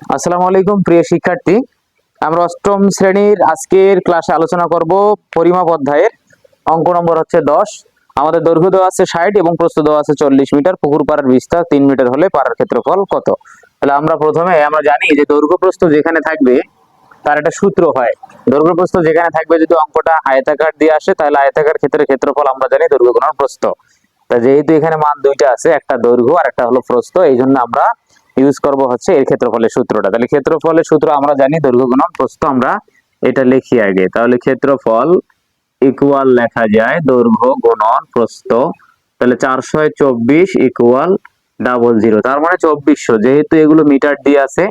আসসালামু আলাইকুম, প্রিয় শিক্ষার্থী। আমরা অষ্টম শ্রেণির আজকের ক্লাসে আলোচনা করব পরিমাপ অধ্যায়ের। অঙ্ক নম্বর হচ্ছে দশ। আমাদের দৈর্ঘ্য দেওয়া আছে ষাট এবং প্রস্থ দেওয়া আছে চল্লিশ মিটার। পুকুর পাড়ের বিস্তার তিন মিটার হলে পাড়ার ক্ষেত্রফল কত? তাহলে আমরা প্রথমে, আমরা জানি যে দৈর্ঘ্য প্রস্থ যেখানে থাকবে, তার একটা সূত্র হয়। দৈর্ঘ্য প্রস্থ যেখানে থাকবে, যদি অঙ্কটা আয়তাকার দিয়ে আসে, তাহলে আয়তাকার ক্ষেত্রে ক্ষেত্রফল আমরা জানি দৈর্ঘ্য গুণন প্রস্থ। তা যেহেতু এখানে মান দুইটা আছে, একটা দৈর্ঘ্য আর একটা হলো প্রস্থ এই জন্য আমরা ইউজ করব হচ্ছে এর ক্ষেত্রফলের সূত্রটা। তাহলে ক্ষেত্রফলের সূত্র আমরা জানি, দৈর্ঘ্য গুণন প্রস্থ আমরা এটা লিখি আগে। তাহলে ক্ষেত্রফল ইকুয়াল লেখা যায় দৈর্ঘ্য গুণন প্রস্থ। তাহলে চারশো চব্বিশ ইকুয়াল ডাবল জিরো তার মানে চব্বিশশো। যেহেতু এগুলো মিটার দিয়ে আছে,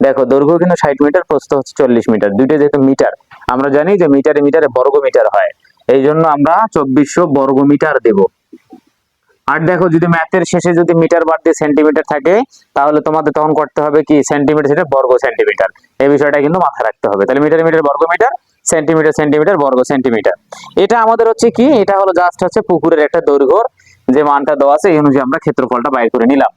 দেখো দৈর্ঘ্য কিন্তু ষাট মিটার, প্রস্থ হচ্ছে চল্লিশ মিটার। দুইটা যেহেতু মিটার, আমরা জানি যে মিটারে মিটারে বর্গ মিটার হয়। এই জন্য আমরা চব্বিশশো বর্গ মিটার দেব। আর দেখো, যদি ম্যাথের শেষে যদি মিটার বাদ দিয়ে সেন্টিমিটার থাকে, তাহলে তোমাদের তখন করতে হবে কি? সেন্টিমিটার সেটা বর্গ সেন্টিমিটার এই বিষয়টা কিন্তু মাথায় রাখতে হবে। তাহলে মিটার মিটার বর্গ মিটার সেন্টিমিটার সেন্টিমিটার বর্গ সেন্টিমিটার এটা আমাদের হচ্ছে কি? এটা হলো জাস্ট হচ্ছে পুকুরের একটা দৈর্ঘ্য, যে মানটা দেওয়া আছে, এই অনুযায়ী আমরা ক্ষেত্রফলটা বাইর করে নিলাম।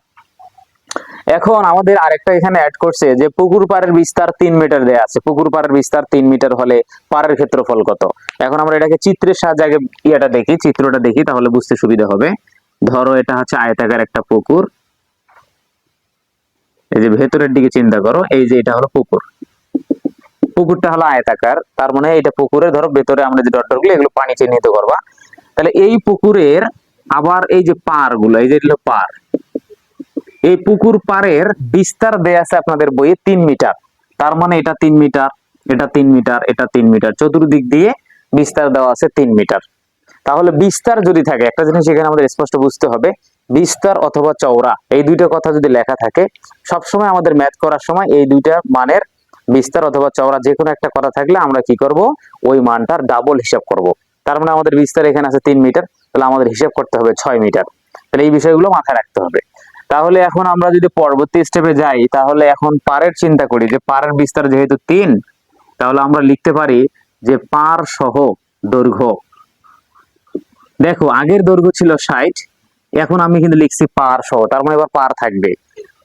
এখন আমাদের আরেকটা এখানে অ্যাড করছে, যে পুকুর পাড়ের বিস্তার তিন মিটার দেয়া আছে। পুকুর পাড়ের বিস্তার তিন মিটার হলে পাড়ের ক্ষেত্রফল কত? এখন আমরা এটাকে চিত্রের সাহায্যে আগে ইয়েটা দেখি, চিত্রটা দেখি, তাহলে বুঝতে সুবিধা হবে। ধরো এটা হচ্ছে আয়তাকার একটা পুকুর। এই যে ভেতরের দিকে চিন্তা করো, এই যে এটা হলো পুকুর। পুকুরটা হলো আয়তাকার, তার মানে এটা পুকুরে ধরো ভেতরে আমরা যে ডটগুলো, এগুলো পানি চিহ্নিত করবা। তাহলে এই পুকুরের আবার এই যে পারগুলো, এই যে হলো পার, এই পুকুর পাড়ের বিস্তার দেয়া আছে আপনাদের বইয়ে তিন মিটার। তার মানে এটা তিন মিটার, এটা তিন মিটার, এটা তিন মিটার। চতুর্দিক দিয়ে বিস্তার দেওয়া আছে তিন মিটার। তাহলে বিস্তার যদি থাকে, একটা জিনিস এখানে আমাদের স্পষ্ট বুঝতে হবে, বিস্তার অথবা চওড়া, এই দুইটা কথা যদি লেখা থাকে, সবসময় আমাদের ম্যাথ করার সময় এই দুইটা মানের বিস্তার অথবা চওড়া যে কোনো একটা কথা থাকলে আমরা কি করব? ওই মানটার ডাবল হিসাব করব। তার মানে আমাদের বিস্তার এখানে আছে তিন মিটার, তাহলে আমাদের হিসাব করতে হবে ছয় মিটার। তাহলে এই বিষয়গুলো মাথায় রাখতে হবে। তাহলে এখন আমরা যদি পরবর্তী স্টেপে যাই, তাহলে এখন পারের চিন্তা করি, যে পারের বিস্তার যেহেতু তিন, তাহলে আমরা লিখতে পারি যে পার সহ দৈর্ঘ্য। দেখো, আগের দৈর্ঘ্য ছিল ষাট, এখন আমি কিন্তু লিখছি পার সহ, তার মানে এবার পার থাকবে।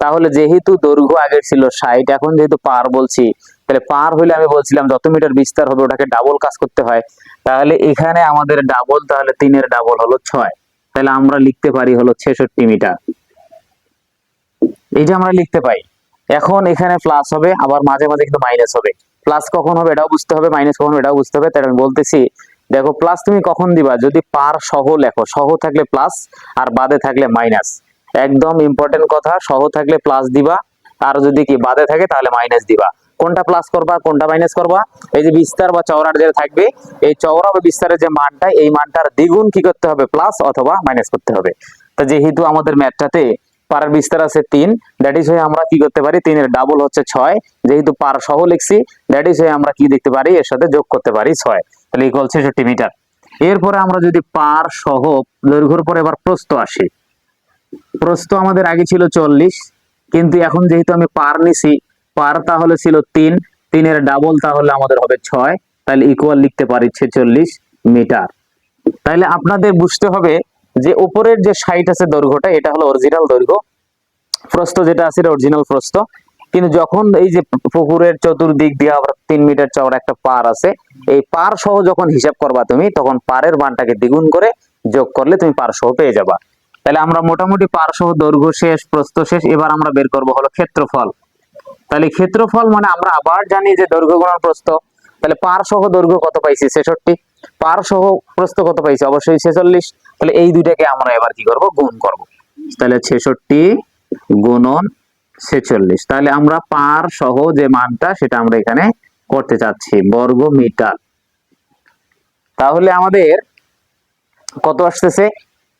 তাহলে যেহেতু দৈর্ঘ্য আগের ছিল ষাট, এখন যেহেতু পার বলছি, তাহলে পার হলে আমি বলছিলাম যত মিটার বিস্তার হবে ওটাকে ডাবল কাজ করতে হয়। তাহলে এখানে আমাদের ডাবল তাহলে তিনের ডাবল হলো ছয়। তাহলে আমরা লিখতে পারি হলো ছেষট্টি মিটার। এই যে আমরা লিখতে পাই। এখন এখানে প্লাস হবে, আবার মাঝে মাঝে কিন্তু মাইনাস হবে। প্লাস কখন হবে এটাও বুঝতে হবে মাইনাস কখন হবে এটাও বুঝতে হবে। তাই আমি বলতেছি দেখো প্লাস তুমি কখন দিবা? যদি পার সহ লেখো, সহ থাকলে প্লাস আর বাদে থাকলে মাইনাস একদম ইম্পর্টেন্ট কথা, সহ থাকলে প্লাস দিবা, আর যদি কি বাদে থাকে, তাহলে মাইনাস দিবা। কোনটা প্লাস করবা, কোনটা মাইনাস করবা? এই যে বিস্তার বা চওড়ার যেটা থাকবে, এই চওড়া বা বিস্তারের যে মানটা, এই মানটার দ্বিগুণ কি করতে হবে? প্লাস অথবা মাইনাস করতে হবে। তো যেহেতু আমাদের ম্যাথটাতে পাড়ার বিস্তার আছে তিন দ্যাট ইজ হয়ে আমরা কি করতে পারি? তিনের ডাবল হচ্ছে ছয়। যেহেতু পার সহ লিখছি দ্যাট ইজ হয়ে আমরা কি দেখতে পারি? এর সাথে যোগ করতে পারি ছয়। তাহলে ইকুয়াল ছেষট্টি মিটার। এরপরে আমরা যদি পার সহ দৈর্ঘ্যর পরে এবার প্রস্থ আসি। প্রস্থ আমাদের আগে ছিল চল্লিশ, কিন্তু এখন যেহেতু আমি পার নিছি, পার তাহলে ছিল তিন, তিনের ডাবল তাহলে আমাদের হবে ছয়, তাহলে ইকুয়াল লিখতে পারি ছেচল্লিশ মিটার। তাহলে আপনাদের বুঝতে হবে যে উপরের যে সাইট আছে দৈর্ঘ্যটা, এটা হলো অরিজিনাল দৈর্ঘ্য। প্রস্থ যেটা আছে, এটা অরিজিনাল প্রস্থ। কিন্তু যখন এই যে পুকুরের চতুর্দিক দিয়ে আবার তিন মিটার চওড়া একটা পার আছে, এই পার সহ যখন হিসাব করবা তুমি, তখন পারের মানটাকে দ্বিগুণ করে যোগ করলে তুমি পার সহ পেয়ে যাবা। তাহলে আমরা মোটামুটি পার সহ দৈর্ঘ্য শেষ, প্রস্থ শেষ, এবার আমরা বের করব হলো ক্ষেত্রফল। তাহলে ক্ষেত্রফল মানে আমরা আবার জানি যে দৈর্ঘ্য গুণন প্রস্থ। তাহলে পার সহ দৈর্ঘ্য কত পাইছি? ছেষট্টি। পার সহ প্রস্থ কত পাইছি? অবশ্যই ছেচল্লিশ। তাহলে এই দুইটাকে আমরা এবার কি করব? গুণ করব। তাহলে ছেষট্টি গুণন ছেচল্লিশ। তাহলে আমরা পার সহ যে মানটা সেটা আমরা এখানে করতে চাচ্ছি বর্গ মিটার তাহলে আমাদের কত আসতেছে?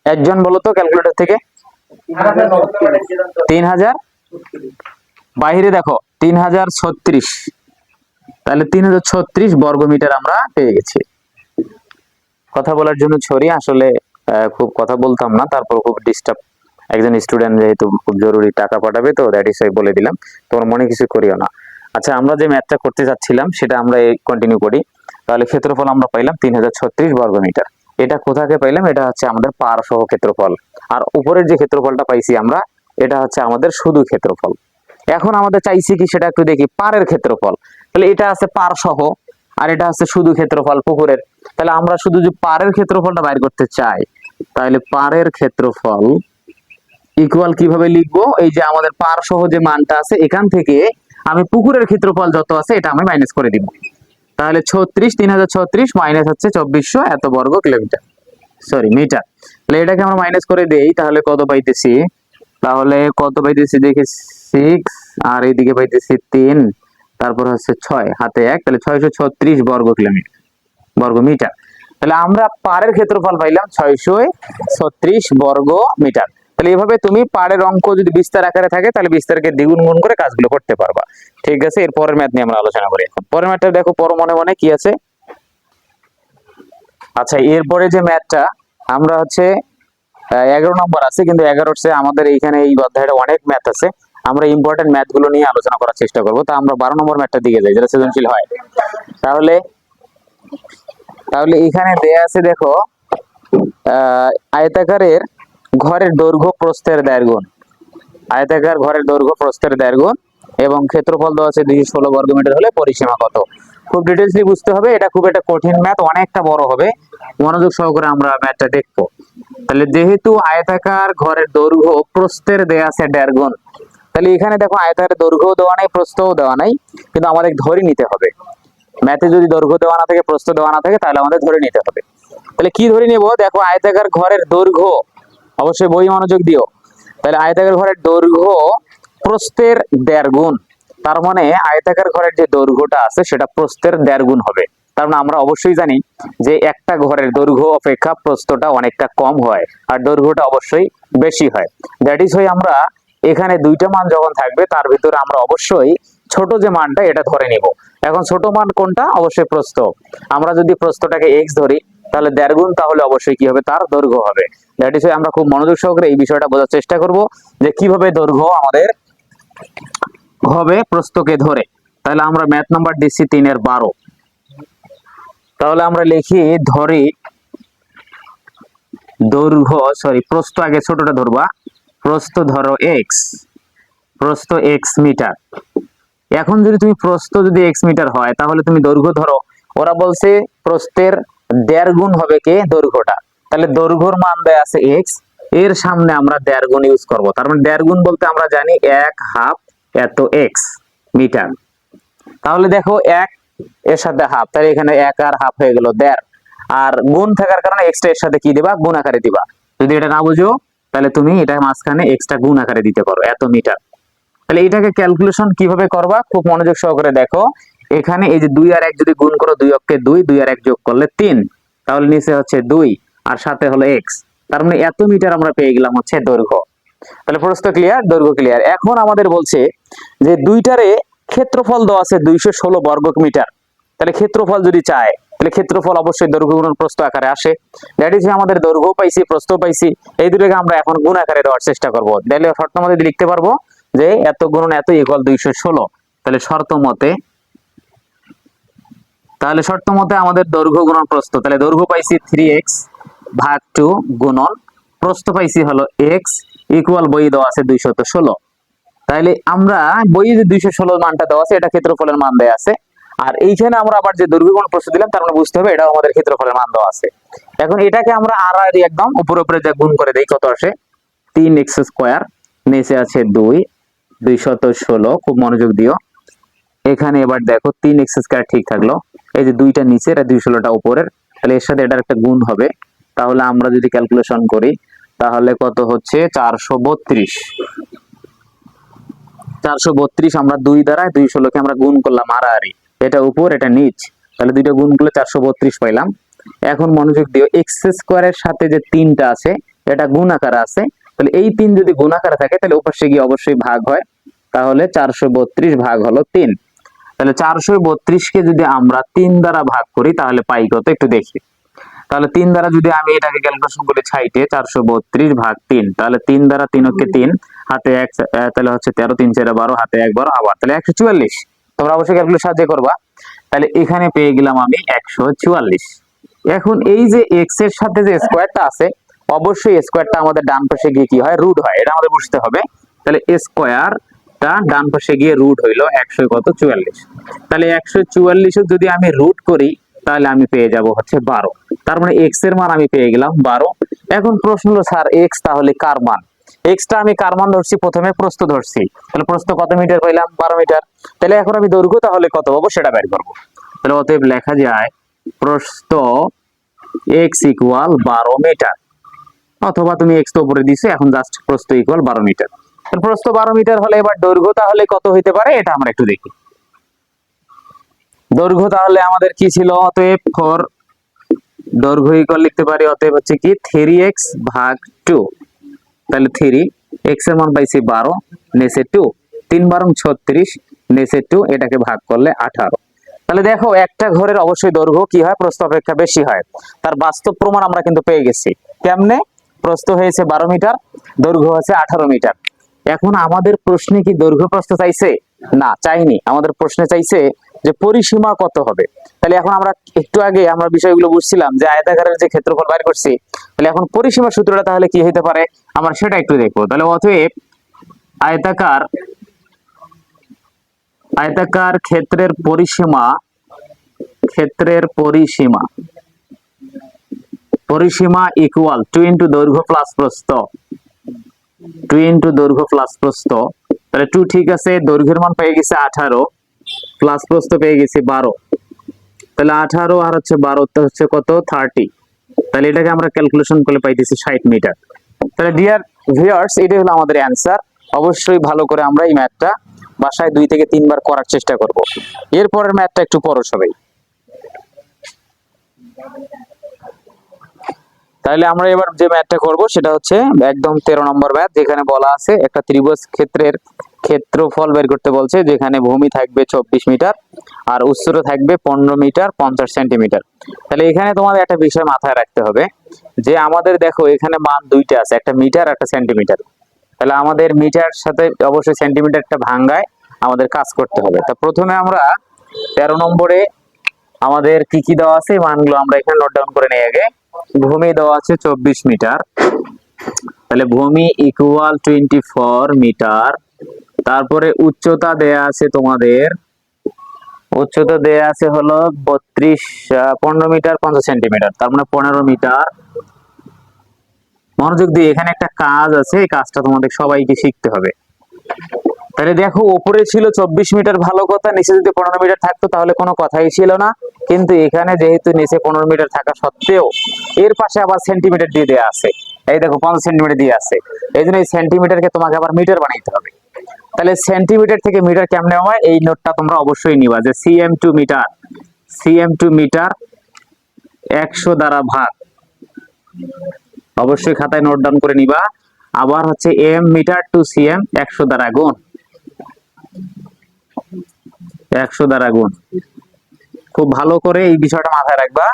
একজন বলো তো ক্যালকুলেটর থেকে। তিন হাজার বাইরে দেখো তিন হাজার ছত্রিশ। তাহলে তিন হাজার ছত্রিশ বর্গ মিটার আমরা পেয়ে গেছি। কথা বলার জন্য ছড়ি, আসলে খুব কথা বলতাম না, তারপর খুব ডিস্টার্ব একজন স্টুডেন্ট যেহেতু খুব জরুরি টাকা পাঠাবে তো দ্যাট ইস বলে দিলাম। তোমার মনে কিছু করিও না। আচ্ছা আমরা যে ম্যাথটা করতে যাচ্ছিলাম, সেটা আমরা কন্টিনিউ করি। তাহলে ক্ষেত্রফল আমরা পাইলাম তিন হাজার ছত্রিশ বর্গ মিটার। এটা কোথাকে পাইলাম? এটা হচ্ছে আমাদের পার সহ ক্ষেত্রফল। আর উপরের যে ক্ষেত্রফলটা পাইছি আমরা, এটা হচ্ছে আমাদের শুধু ক্ষেত্রফল। এখন আমাদের চাইছি কি সেটা একটু দেখি, পারের ক্ষেত্রফল। তাহলে এটা আছে পার সহ, আর এটা আছে শুধু ক্ষেত্রফল পুকুরের। তাহলে আমরা শুধু যে পারের ক্ষেত্রফলটা বাইর করতে চাই, তাহলে পারের ক্ষেত্রফল ইকুয়াল কীভাবে লিখব? এই যে আমাদের পার সহ যে মানটা আছে, এখান থেকে আমি পুকুরের ক্ষেত্রফল যত আছে, এটা আমি মাইনাস করে দিব। তাহলে ছত্রিশ, তিন হাজার ছত্রিশ মাইনাস হচ্ছে চব্বিশশো এত বর্গ কিলোমিটার। সরি মিটার তাহলে এটাকে আমরা মাইনাস করে দেই, তাহলে কত পাইতেছি? তাহলে কত পাইতেছি দেখি সিক্স আর এইদিকে পাইতেছি তিন, তারপর হচ্ছে ছয়, হাতে এক, তাহলে ছয়শো ছত্রিশ বর্গ কিলোমিটার, বর্গ মিটার তাহলে আমরা পারের ক্ষেত্রফল পাইলাম ছয়শো ছত্রিশ বর্গ মিটার তাহলে এভাবে তুমি পাড়ের অঙ্ক যদি বিস্তার আকারে থাকে, তাহলে বিস্তারকে দ্বিগুণ গুণ করে কাজগুলো করতে পারবা। ঠিক আছে? এর পরের ম্যাথ নিয়ে আমরা আলোচনা করি। পরের ম্যাথটা দেখো, পর মনে মনে কি আছে? আচ্ছা এরপরে যে ম্যাথটা, আমরা হচ্ছে এগারো নম্বর আছে, কিন্তু এগারো হচ্ছে আমাদের এইখানে এই অধ্যায়টা অনেক ম্যাথ আছে। আমরা ইম্পর্টেন্ট ম্যাথগুলো নিয়ে আলোচনা করার চেষ্টা করব। তা আমরা বারো নম্বর ম্যাথটার দিকে যাই যেটা সৃজনশীল হয়। তাহলে তাহলে এখানে দেয়া আছে, দেখো আয়তাকারের ঘরের দৈর্ঘ্য প্রস্থের দেড় গুণ আয়তাকার ঘরের দৈর্ঘ্য প্রস্থের দেড় গুণ এবং ক্ষেত্রফল দেওয়া আছে দুইশো ষোলো বর্গ মিটার হলে পরিসীমা কত? খুব ডিটেলসলি বুঝতে হবে, এটা খুব একটা কঠিন ম্যাথ অনেকটা বড় হবে। মনোযোগ সহকারে আমরা ম্যাথটা দেখব। তাহলে যেহেতু আয়তাকার ঘরের দৈর্ঘ্য প্রস্থের দেয়া আছে দেড় গুণ তাহলে এখানে দেখো আয়তাকারের দৈর্ঘ্য দেওয়া নাই, প্রস্থও দেওয়া নাই, কিন্তু আমাদের ধরে নিতে হবে। ম্যাথে যদি দৈর্ঘ্য দেওয়া না থাকে, প্রস্থ দেওয়া না থাকে, তাহলে আমাদের ধরে নিতে হবে। তাহলে কি ধরে নিব? দেখো আয়তাকার ঘরের দৈর্ঘ্য অবশ্যই বই মনোযোগ দিও। তাহলে আয়তাকার ঘরের দৈর্ঘ্য প্রস্থের দেড় গুণ। তার মানে আয়তাকার ঘরের যে দৈর্ঘ্যটা আছে, সেটা প্রস্থের দেড় গুণ হবে। তার মানে আমরা অবশ্যই জানি যে একটা ঘরের দৈর্ঘ্য অপেক্ষা প্রস্থটা অনেকটা কম হয় আর দৈর্ঘ্যটা অবশ্যই বেশি হয়। দ্যাট ইজ হয়ে আমরা এখানে দুইটা মান যখন থাকবে, তার ভিতরে আমরা অবশ্যই ছোট যে মানটা, এটা ধরে নিব। এখন ছোট মান কোনটা? অবশ্যই প্রস্থ। আমরা যদি প্রস্থটাকে এক্স ধরি তাহলে দেড় গুণ তাহলে অবশ্যই কি হবে? তার দৈর্ঘ্য হবে। দ্যাট ইজ আমরা খুব মনোযোগ সহকারে এই বিষয়টা বোঝার চেষ্টা করব যে কীভাবে দৈর্ঘ্য আমাদের হবে প্রস্থকে ধরে। তাহলে আমরা ম্যাথ নাম্বার দিচ্ছি তিনের বারো। তাহলে আমরা লিখি ধরি দৈর্ঘ্য সরি প্রস্থ আগে ছোটটা ধরবা প্রস্থ ধরো এক্স প্রস্থ এক্স মিটার। এখন যদি তুমি প্রস্থ যদি এক্স মিটার হয়, তাহলে তুমি দৈর্ঘ্য ধরো। ওরা বলছে প্রস্থের দেড় গুণ হবে কে? দৈর্ঘ্যটা। তাহলে দৈর্ঘ্যর মান দেয় আছে এক্সের সামনে আমরা দেড় গুণ ইউজ করব। তার মানে দেড় গুণ বলতে আমরা জানি এক হাফ এত এক্স মিটার। তাহলে দেখো এক এর সাথে হাফ, তাহলে এখানে এক আর হাফ হয়ে গেল দেড়। আর গুণ থাকার কারণে এক্সটা এর সাথে কি দিবা? গুণ আকারে দিবা। যদি এটা না বুঝো, তাহলে তুমি এটা মাঝখানে এক্সট্রা গুণ আকারে দিতে পারো, এত মিটার। তাহলে এটাকে ক্যালকুলেশন কীভাবে করবা? খুব মনোযোগ সহকারে দেখো। এখানে এই যে দুই আর এক যদি গুণ করো দুই অক্ষে দুই দুই আর এক যোগ করলে তিন। তাহলে নিচে হচ্ছে দুই, আর সাথে হলো এক্স তার মানে এত মিটার আমরা পেয়ে গেলাম হচ্ছে দৈর্ঘ্য। তাহলে প্রশ্ন ক্লিয়ার দৈর্ঘ্য ক্লিয়ার এখন আমাদের বলছে যে দুইটারে ক্ষেত্রফল দেওয়া আছে দুইশো ষোলো বর্গ মিটার। তাহলে ক্ষেত্রফল যদি চায়, তাহলে ক্ষেত্রফল অবশ্যই দৈর্ঘ্য গুণন প্রস্থ আকারে আসে। দ্যাট ইজ আমাদের দৈর্ঘ্য পাইছি, প্রস্থ পাইছি, এই দুটোকে আমরা এখন গুণ আকারে দেওয়ার চেষ্টা করব। তাহলে শর্ত মতে লিখতে পারব যে এত গুণন এত ইকুয়াল দুইশো ষোলো। তাহলে শর্ত মতে তাহলে শর্ত মতে আমাদের দৈর্ঘ্য গুণন প্রস্থ। তাহলে দৈর্ঘ্য পাইছি থ্রি এক্স ভাগ টু গুণন, প্রস্থ পাইছি হলো এক্স ইকুয়াল বই দেওয়া আছে দুইশত ষোলো। তাহলে আমরা বইয়ে যে দুইশো ষোলো মানটা দেওয়া আছে, এটা ক্ষেত্রফলের মান দেওয়া আছে। আর এইখানে আমরা আবার যে দৈর্ঘ্য গুণ প্রস্থ দিলাম, তার মানে বুঝতে হবে এটাও আমাদের ক্ষেত্রফলের মান দেওয়া আছে। এখন এটাকে আমরা আর আর একদম উপরে উপরে যা গুণ করে দেই, কত আসে? তিন এক্স স্কোয়ার নিচে আছে দুই, দুইশত ষোলো, খুব মনোযোগ দিও। এখানে এবার দেখো তিন এক্স স্কোয়ার ঠিক থাকল। এই যে দুইটা নিচে এটা দুই ষোলোটা উপরের, তাহলে এর সাথে এটার একটা গুণ হবে। তাহলে আমরা যদি ক্যালকুলেশন করি, তাহলে কত হচ্ছে? চারশো বত্রিশ। চারশো বত্রিশ আমরা দুই দ্বারা দুই ষোলোকে আমরা গুণ করলাম আড়াআড়ি। এটা উপর, এটা নিচ। তাহলে দুইটা গুণ করলে চারশো বত্রিশ পাইলাম। এখন মনোযোগ দিও এক্স স্কোয়ারের সাথে যে তিনটা আছে, এটা গুণ আকারে আছে। তাহলে এই তিন যদি গুণ আকারে থাকে, তাহলে উপাশে গিয়ে অবশ্যই ভাগ হয়। তাহলে চারশো বত্রিশ ভাগ হলো তিন। তাহলে চারশো বত্রিশকে যদি আমরা তিন দ্বারা ভাগ করি, তাহলে পাই কত? একটু দেখি। তাহলে তিন দ্বারা যদি আমি এটাকে ক্যালকুলেশন করি ছাইটে চারশো বত্রিশ ভাগ তিন, তাহলে তিন দ্বারা তিন হচ্ছে তিন, হাতে এক তাহলে হচ্ছে তেরো, তিন, চারে বারো, হাতে এক, বারো, আবার তাহলে একশো চুয়াল্লিশ। তোমরা অবশ্যই ক্যালকুলেশন সাহায্য করবা। তাহলে এখানে পেয়ে গেলাম আমি একশো চুয়াল্লিশ। এখন এই যে এক্সের সাথে যে স্কোয়ারটা আছে, অবশ্যই স্কোয়ারটা আমাদের ডান পাশে গিয়ে কি হয়? রুট হয়। এটা আমাদের বুঝতে হবে। তাহলে স্কোয়ার টা ডান পাশে গিয়ে রুট হইল একশো কত? চুয়াল্লিশ। তাহলে একশো চুয়াল্লিশ যদি আমি রুট করি, তাহলে আমি পেয়ে যাব হচ্ছে বারো। তার মানে এক্সের মান আমি পেয়ে গেলাম বারো। এখন প্রশ্ন হলো, স্যার এক্স তাহলে কার মান? এক্সটা আমি কার মান ধরছি? প্রথমে প্রস্থ ধরছি। তাহলে প্রস্থ কত মিটার পাইলাম? বারো মিটার। তাহলে এখন আমি দৈর্ঘ্য তাহলে কত পাবো? সেটা বের করব। তাহলে অতএব লেখা যায়, প্রস্থ এক্স ইকুয়াল বারো মিটার। অথবা তুমি এক্স তো উপরে দিছো, এখন জাস্ট প্রস্থ ইকুয়াল বারো মিটার। প্রস্থ বারো মিটার হলে এবার দৈর্ঘ্য তাহলে কত হইতে পারে? এটা আমরা একটু দেখি। দৈর্ঘ্য তাহলে আমাদের কি ছিল? অতএব ফর দৈর্ঘ্য ইকুয়াল লিখতে পারি, অতএব হচ্ছে কি থ্রি এক্স ভাগ টু তাহলে থ্রি এক্সের মান পাইছি বারো নেসে টু তিন বারং ছত্রিশ নেসে টু এটাকে ভাগ করলে আঠারো। তাহলে দেখো, একটা ঘরের অবশ্যই দৈর্ঘ্য কি হয়? প্রস্থ অপেক্ষা বেশি হয়। তার বাস্তব প্রমাণ আমরা কিন্তু পেয়ে গেছি। কেমনে? প্রস্থ হয়েছে বারো মিটার, দৈর্ঘ্য হচ্ছে আঠারো মিটার। এখন আমাদের প্রশ্নে কি দৈর্ঘ্য প্রস্থ চাইছে? না, চাইনি। আমাদের প্রশ্নে চাইছে যে পরিসীমা কত হবে? তাহলে এখন আমরা একটু আগে আমরা বিষয়গুলো বুঝছিলাম যে আয়তাকারের যে ক্ষেত্রফল বাইর করছি, তাহলে এখন পরিসীমা সূত্রটা তাহলে কি হইতে পারে? আমরা সেটা একটু দেখব। তাহলে অতএব আয়তাকার আয়তাকার ক্ষেত্রের পরিসীমা ক্ষেত্রের পরিসীমা পরিসীমা ইকুয়াল টু ইন্টু দৈর্ঘ্য প্লাস প্রস্থ। টু ইন্টু দৈর্ঘ্য প্লাস প্রস্থ। তাহলে টু ঠিক আছে, দৈর্ঘ্যের মান পেয়ে গেছে আঠারো প্লাস প্রস্থ পেয়ে গেছে বারো। তাহলে আঠারো আর হচ্ছে বারো হচ্ছে কত? থার্টি তাহলে এটাকে আমরা ক্যালকুলেশন করলে পাইতেছি ষাট মিটার। তাহলে ডিয়ার ভিউয়ার্স এটাই হলো আমাদের অ্যান্সার অবশ্যই ভালো করে আমরা এই ম্যাথটা বাসায় দুই থেকে তিনবার করার চেষ্টা করব। এরপরের ম্যাথটা একটু পরো সবাই তাহলে আমরা এবার যে ম্যাথটা করব সেটা হচ্ছে একদম তেরো নম্বর ম্যাথ যেখানে বলা আছে একটা ত্রিভুজ ক্ষেত্রের ক্ষেত্রফল বের করতে বলছে, যেখানে ভূমি থাকবে চব্বিশ মিটার আর উচ্চতা থাকবে পনেরো মিটার পঞ্চাশ সেন্টিমিটার। তাহলে এখানে তোমাদের একটা বিষয় মাথায় রাখতে হবে যে আমাদের দেখো এখানে মান দুইটা আছে, একটা মিটার, একটা সেন্টিমিটার। তাহলে আমাদের মিটার সাথে অবশ্যই সেন্টিমিটারটা ভাঙ্গায় আমাদের কাজ করতে হবে। তা প্রথমে আমরা তেরো নম্বরে আমাদের কি কি দেওয়া আছে মানগুলো আমরা এখানে নোট ডাউন করে নেই আগে। ভূমি দেওয়া আছে চব্বিশ মিটার। তাহলে ভূমি ইকুয়াল টোয়েন্টি মিটার। তারপরে উচ্চতা দেয়া আছে তোমাদের, উচ্চতা দেয়া আছে হলো বত্রিশ পনেরো মিটার পঞ্চাশ সেন্টিমিটার, তার মানে পনেরো মিটার। মনোযোগ দিয়ে এখানে একটা কাজ আছে, এই কাজটা তোমাদের সবাইকে শিখতে হবে। তাহলে দেখো উপরে ছিল চব্বিশ মিটার ভালো কথা, নিচে যদি পনেরো মিটার থাকতো তাহলে কোনো কথাই ছিল না। কিন্তু এখানে যেহেতু নিচে পনেরো মিটার থাকা সত্ত্বেও এর পাশে আবার সেন্টিমিটার দিয়ে দেওয়া আছে। এই দেখো, পঞ্চাশ সেন্টিমিটার দিয়ে আছে। এই জন্য এই সেন্টিমিটারকে তোমাকে আবার মিটার বানাইতে হবে। তাহলে সেন্টিমিটার থেকে মিটার কেমনে হয়? এই নোটটা তোমরা অবশ্যই নিবা যে cm to meter cm to meter একশো দ্বারা ভাগ। অবশ্যই খাতায় নোট ডাউন করে নিবা। আবার হচ্ছে এম মিটার টু সিএম একশো দ্বারা গুণ। একশো দ্বারা গুণ। খুব ভালো করে এই বিষয়টা মাথায় রাখবা।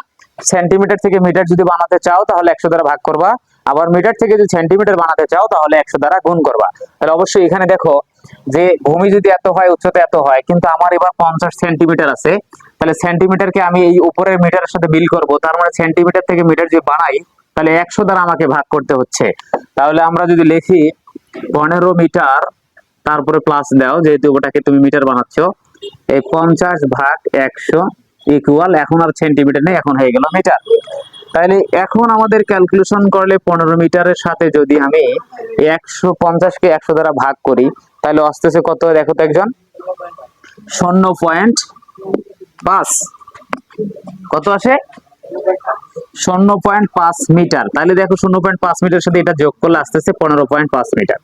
সেন্টিমিটার থেকে মিটার যদি বানাতে চাও, তাহলে একশো দ্বারা ভাগ করবা। আবার মিটার থেকে যদি সেন্টিমিটার বানাতে চাও, তাহলে একশো দ্বারা গুণ করবা। তাহলে অবশ্যই এখানে দেখো যে ভূমি যদি এত হয়, উচ্চতা এত হয়, কিন্তু আমার এবার পঞ্চাশ সেন্টিমিটার আছে। তাহলে সেন্টিমিটারকে আমি এই উপরের মিটারের সাথে বিল করব। তার মানে সেন্টিমিটার থেকে মিটার যদি বানাই, তাহলে একশো দ্বারা আমাকে ভাগ করতে হচ্ছে। তাহলে আমরা যদি লিখি পনেরো মিটার তারপরে প্লাস দাও, যেহেতু ওটাকে তুমি মিটার বানাচ্ছ, এই পঞ্চাশ ভাগ একশো ইকুয়াল এখন আর সেন্টিমিটার নেই, এখন হয়ে গেল মিটার তাহলে এখন আমাদের ক্যালকুলেশন করলে পনেরো মিটারের সাথে যদি আমি একশো পঞ্চাশকে একশো দ্বারা ভাগ করি তাহলে আসতেছে কত? দেখো তো একজন। শূন্য পয়েন্ট পাঁচ। কত আসে? শূন্য পয়েন্ট পাঁচ মিটার তাহলে দেখো শূন্য পয়েন্ট পাঁচ মিটার সাথে এটা যোগ করলে আসতেছে পনেরো পয়েন্ট পাঁচ মিটার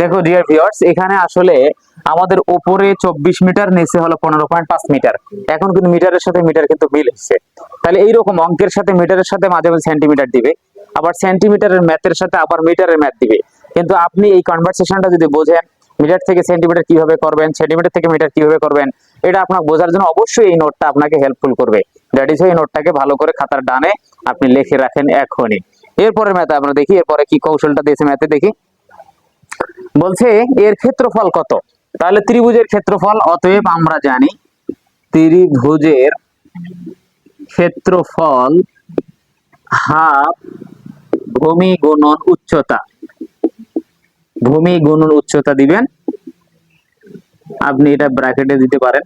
দেখো ডিয়ার ভিউয়ার্স এখানে আসলে আমাদের উপরে চব্বিশ মিটার, নিচে হলো পনেরো পয়েন্ট পাঁচ মিটার। এখন কিন্তু মিটারের সাথে মিটার কিন্তু মিল হচ্ছে তাহলে এইরকম অঙ্কের সাথে, মিটারের সাথে মাঝে মাঝে সেন্টিমিটার দিবে। আবার সেন্টিমিটারের ম্যাথের সাথে আবার মিটারের ম্যাথ দিবে। কিন্তু আপনি এই কনভারসেশনটা যদি বোঝেন, মিটার থেকে সেন্টিমিটার কীভাবে করবেন সেন্টিমিটার থেকে মিটার কীভাবে করবেন, এটা আপনার বোঝার জন্য অবশ্যই এই নোটটা আপনাকে হেল্পফুল করবে। দ্যাট ইজ এই নোটটাকে ভালো করে খাতার ডানে আপনি লিখে রাখেন এখনই। এরপরে ম্যাথে আমরা দেখি, এরপরে কি কৌশলটা দিয়েছে ম্যাথে দেখি। বলছে, এর ক্ষেত্রফল কত? তাহলে ত্রিভুজের ক্ষেত্রফল, অতএব আমরা জানি ত্রিভুজের ক্ষেত্রফল হাফ ভূমি গুণন উচ্চতা। ভূমি গুণন উচ্চতা দিবেন। আপনি এটা ব্র্যাকেটে দিতে পারেন।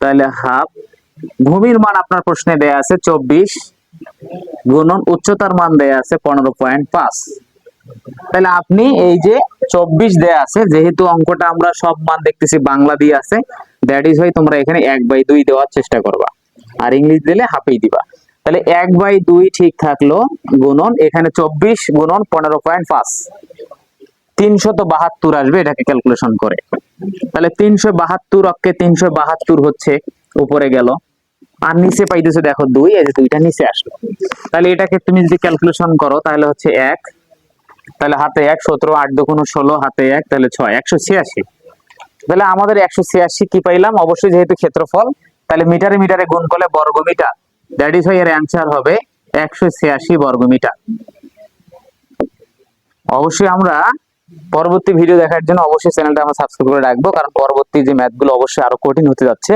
তাহলে হাফ, ভূমির মান আপনার প্রশ্নে দেয়া আছে চব্বিশ, গুণন উচ্চতার মান দেয়া আছে পনেরো পয়েন্ট পাঁচ। তাহলে আপনি এই যে চব্বিশ দেয়া আছে, যেহেতু অঙ্কটা আমরা সব মান দেখতেছি, বাংলা দিয়ে আছে দ্যাট ইজ ভাই তোমরা এখানে এক বাই দুই দেওয়ার চেষ্টা করবা। আর ইংলিশ দিলে হাফেই দিবা। তাহলে এক বাই দুই ঠিক থাকল, গুণন, এখানে চব্বিশ গুণন পনেরো পয়েন্ট পাঁচ। তিনশত বাহাত্তর আসবে, এটাকে ক্যালকুলেশন করে। তাহলে তিনশো বাহাত্তর অক্ষে তিনশো বাহাত্তর হচ্ছে, উপরে গেল। আর নিচে পাইতেছো দেখো দুই, এই যে দুইটা নিচে আসলো। তাহলে এটাকে তুমি যদি ক্যালকুলেশন করো, তাহলে হচ্ছে এক তাহলে হাতে এক, সতেরো, আট দুগুণ ষোলো, হাতে এক, তাহলে ছয়, একশো ছিয়াশি। তাহলে আমাদের একশো ছিয়াশি কি পাইলাম? অবশ্যই যেহেতু ক্ষেত্রফল, তাহলে মিটারে মিটারে গুণ করলে বর্গ মিটার দ্যাট ইজ এর অ্যান্সার হবে একশো ছিয়াশি বর্গ মিটার অবশ্যই আমরা পরবর্তী ভিডিও দেখার জন্য অবশ্যই চ্যানেলটা আমরা সাবস্ক্রাইব করে রাখব, কারণ পরবর্তী যে ম্যাথগুলো অবশ্যই আরও কঠিন হতে যাচ্ছে।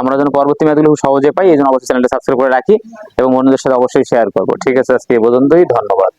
আমরা যেন পরবর্তী ম্যাথগুলো খুব সহজে পাই, এই জন্য অবশ্যই চ্যানেলটা সাবস্ক্রাইব করে রাখি এবং অন্যদের সাথে অবশ্যই শেয়ার করব। ঠিক আছে, আজকে এই পর্যন্তই, ধন্যবাদ।